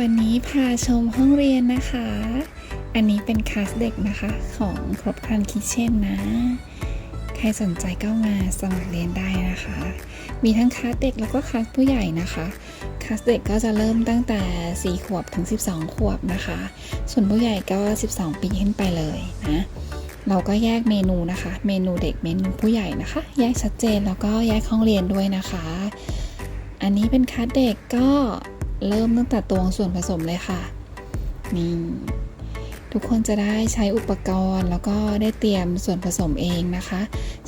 วันนี้พาชมห้องเรียนนะคะ อันนี้เป็นคลาสเด็กนะคะของครบครันคิเช่นนะ ใครสนใจก็มาสมัครเรียนได้นะคะ มีทั้งคลาสเด็กแล้วก็คลาสผู้ใหญ่นะคะ คลาสเด็กก็จะเริ่มตั้งแต่ 4 ขวบถึง 12 ขวบนะคะ ส่วนผู้ใหญ่ก็ 12 ปีขึ้นไปเลยนะ เราก็แยกเมนูนะคะ เมนูเด็กเมนูผู้ใหญ่นะคะ แยกชัดเจนแล้วก็แยกห้องเรียนด้วยนะคะ อันนี้เป็นคัสเด็กก็ เริ่มตั้งแต่ตวงส่วนผสมเลยค่ะ นี่ทุกคนจะได้ใช้อุปกรณ์แล้วก็ได้เตรียมส่วนผสมเองนะคะ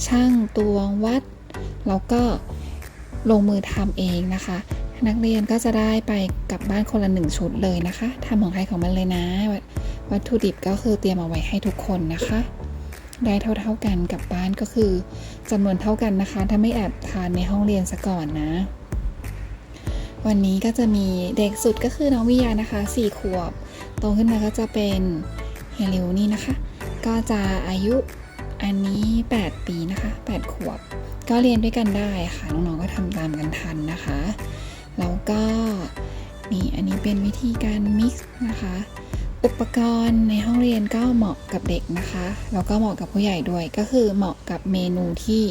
ช่างตวงวัด แล้วก็ลงมือทำเองนะคะ นักเรียนก็จะได้ไปกลับบ้านคนละหนึ่งชุดเลยนะคะทำของใครของมันเลยนะ วัตถุดิบก็คือเตรียมเอาไว้ให้ทุกคนนะคะ ได้เท่าๆกันกลับบ้านก็คือจำนวนเท่ากันนะคะ ถ้าไม่แอบทานในห้องเรียนซะก่อนนะ วันนี้ก็จะมีเด็กสุดก็คือน้องวิยานะคะ 4 ขวบ โตขึ้นมาก็จะเป็นเฮลิวนี่นะคะ ก็จะอายุอันนี้ 8 ปีนะคะ 8 ขวบ ก็เรียนด้วยกันได้ค่ะ น้องๆก็ทำตามกันทันนะคะ แล้วก็นี่อันนี้เป็นวิธีการมิกซ์นะคะ อุปกรณ์ในห้องเรียนก็เหมาะกับเด็กนะคะ แล้วก็เหมาะกับผู้ใหญ่ด้วย ก็คือเหมาะกับเมนูที่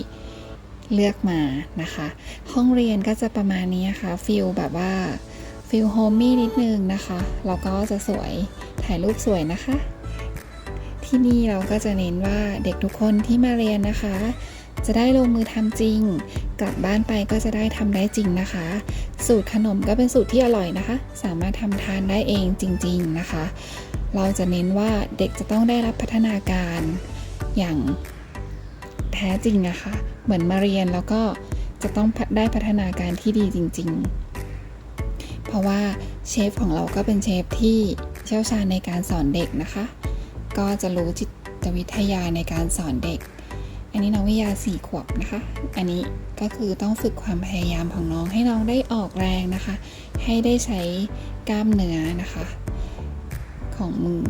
เลือกมานะคะ ห้องเรียนก็จะประมาณนี้ค่ะฟิลแบบว่าฟิลโฮมมี่นิดนึงนะคะแล้วก็จะสวยถ่ายรูปสวยนะคะ ที่นี่เราก็จะเน้นว่าเด็กทุกคนที่มาเรียนนะคะ จะได้ลงมือทำจริง กลับบ้านไปก็จะได้ทำได้จริงนะคะ สูตรขนมก็เป็นสูตรที่อร่อยนะคะ สามารถทำทานได้เองจริง ๆนะคะ เราจะเน้นว่าเด็กจะต้องได้รับพัฒนาการอย่าง ท้จริงนะคะเหมือนมาเรียนแล้วก็จะต้องได้พัฒนาการที่ดีจริง ๆ เพราะว่าเชฟของเราก็เป็นเชฟที่เชี่ยวชาญในการสอนเด็กนะคะ ก็จะรู้จิตวิทยาในการสอนเด็ก อันนี้น้องวิยาสี่ขวบนะคะ อันนี้ก็คือต้องฝึกความพยายามของน้องให้น้องได้ออกแรงนะคะ ให้ได้ใช้กล้ามเนื้อนะคะ ของมือ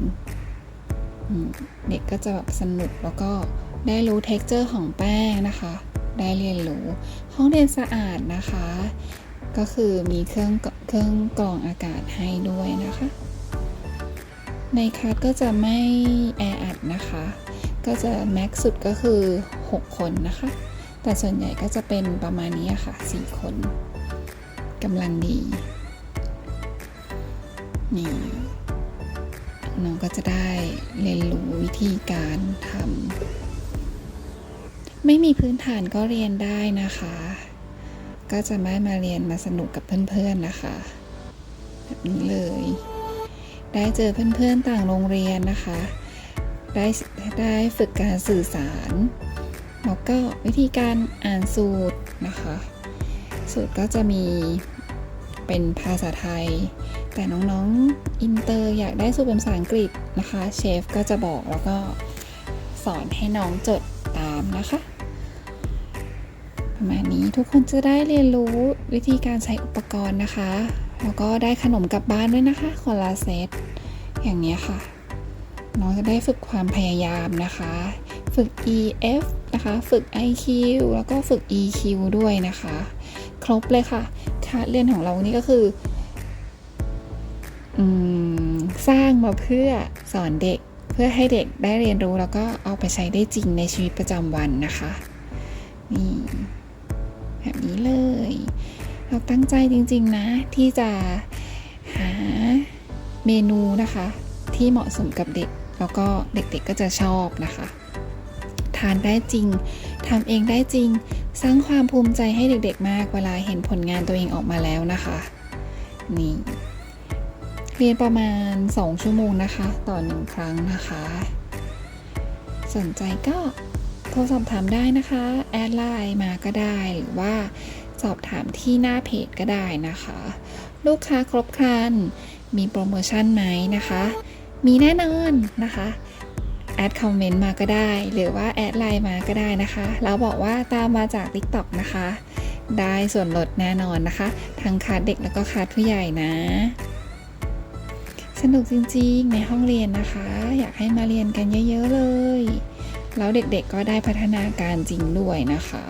เด็กก็จะแบบสนุกแล้วก็ ได้รู้ t e x t อร์ของแป้งนะคะ ได้เรียนรู้ ห้องเรียนสะอาดนะคะ ก็คือมีเครื่องเครื่องกรองอากาศให้ด้วยนะคะ ในคลาสก็จะไม่แออัดนะคะ ก็จะแม็กสุดก็คือ 6 คนนะคะ แต่ส่วนใหญ่ก็จะเป็นประมาณนี้ค่ะ 4 คนกำลังดีนี่น้องก็จะได้เรียนรู้วิธีการทำ ไม่มีพื้นฐานก็เรียนได้นะคะ ก็จะไม่มาเรียนมาสนุกกับเพื่อนๆนะคะ แบบนี้เลย ได้เจอเพื่อนๆต่างโรงเรียนนะคะ ได้ได้ฝึกการสื่อสารแล้วก็วิธีการอ่านสูตรนะคะ สูตรก็จะมีเป็นภาษาไทย แต่น้องๆอินเตอร์อยากได้สูตรเป็นภาษาอังกฤษนะคะ เชฟก็จะบอกแล้วก็สอนให้น้องจดตามนะคะ ประมาณนี้ทุกคนจะได้เรียนรู้วิธีการใช้อุปกรณ์นะคะ แล้วก็ได้ขนมกลับบ้านด้วยนะคะคนละเซตอย่างนี้ค่ะ น้องจะได้ฝึกความพยายามนะคะ ฝึก EF นะคะ ฝึก IQ แล้วก็ฝึก EQ ด้วยนะคะ ครบเลยค่ะคาเรียนของเรานี่ก็คืออสร้างมาเพื่อสอนเด็กเพื่อให้เด็กได้เรียนรู้แล้วก็เอาไปใช้ได้จริงในชีวิตประจำวันนะคะนี่ แบบนี้เลย เราตั้งใจจริงๆนะ ที่จะหาเมนูนะคะ ที่เหมาะสมกับเด็ก แล้วก็เด็กๆก็จะชอบนะคะ ทานได้จริงทำเองได้จริง สร้างความภูมิใจให้เด็กๆ มากเวลาเห็นผลงานตัวเองออกมาแล้วนะคะนี่เรียนประมาณ 2 ชั่วโมงนะคะ ต่อหนึ่งครั้งนะคะ สนใจก็ โทรสอบถามได้นะคะ แอดไลน์มาก็ได้หรือว่าสอบถามที่หน้าเพจก็ได้นะคะ ลูกค้าครบครัน มีโปรโมชั่นไหมนะคะ มีแน่นอนนะคะแอดคอมเมนต์มาก็ได้ หรือว่าแอดไลน์มาก็ได้นะคะแล้วบอกว่าตามมาจาก TikTok นะคะ ได้ส่วนลดแน่นอนนะคะ ทั้งคาดเด็กแล้วก็คาดผู้ใหญ่นะ สนุกจริงๆ ในห้องเรียนนะคะ อยากให้มาเรียนกันเยอะ ๆ เลย แล้วเด็กๆก็ได้พัฒนาการจริงด้วยนะคะ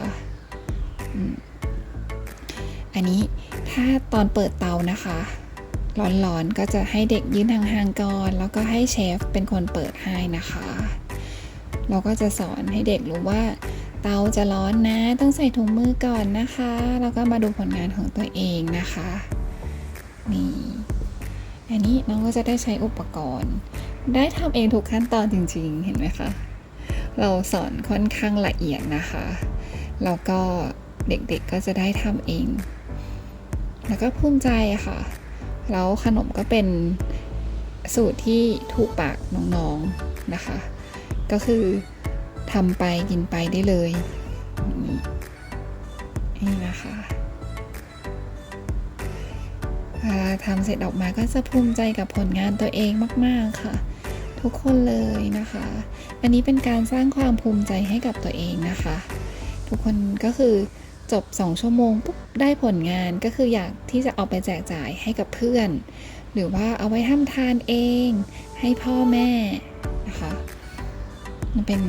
อันนี้ถ้าตอนเปิดเตานะคะ ร้อนๆก็จะให้เด็กยืนห่างๆก่อน แล้วก็ให้เชฟเป็นคนเปิดให้นะคะ เราก็จะสอนให้เด็กรู้ว่า เตาจะร้อนนะ ต้องใส่ถุงมือก่อนนะคะ แล้วก็มาดูผลงานของตัวเองนะคะนี่อันนี้น้องก็จะได้ใช้อุปกรณ์ ได้ทำเองทุกขั้นตอนจริงๆ เห็นไหมคะ เราสอนค่อนข้างละเอียดนะคะ แล้วก็เด็กๆก็จะได้ทำเอง แล้วก็ภูมิใจค่ะ แล้วขนมก็เป็นสูตรที่ถูกปากน้องๆนะคะ ก็คือทำไปกินไปได้เลยนี่นะคะทำเสร็จออกมาก็จะภูมิใจกับผลงานตัวเองมาก ๆ ค่ะ ทุกคนเลยนะคะ อันนี้เป็นการสร้างความภูมิใจให้กับตัวเองนะคะ ทุกคนก็คือจบ 2 ชั่วโมงปุ๊บได้ผลงานก็คืออยากที่จะเอาไปแจกจ่ายให้กับเพื่อน หรือว่าเอาไว้ทำทานเอง ให้พ่อแม่นะคะมันเป็น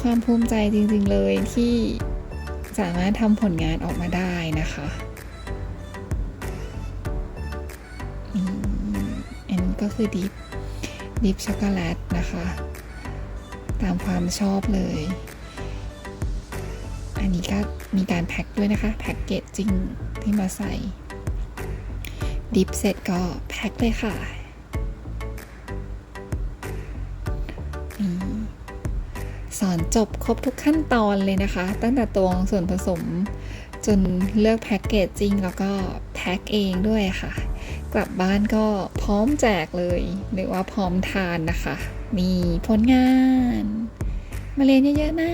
ความภูมิใจจริงๆเลยที่สามารถทำผลงานออกมาได้นะคะอันก็คือดิฟ ดิฟช็อกโกแลตนะคะ ตามความชอบเลย อันนี้ก็มีการแพ็คด้วยนะคะ แพ็กเกจจริงที่มาใส่ ดิฟเสร็จก็แพ็คเลยค่ะสอนจบครบทุกขั้นตอนเลยนะคะ ตั้งแต่ตวงส่วนผสม จนเลือกแพ็กเกจจริงแล้วก็แพ็กเองด้วยค่ะ กลับบ้านก็พร้อมแจกเลย หรือว่าพร้อมทานนะคะ นี่ผลงาน มาเรียนเยอะๆนะ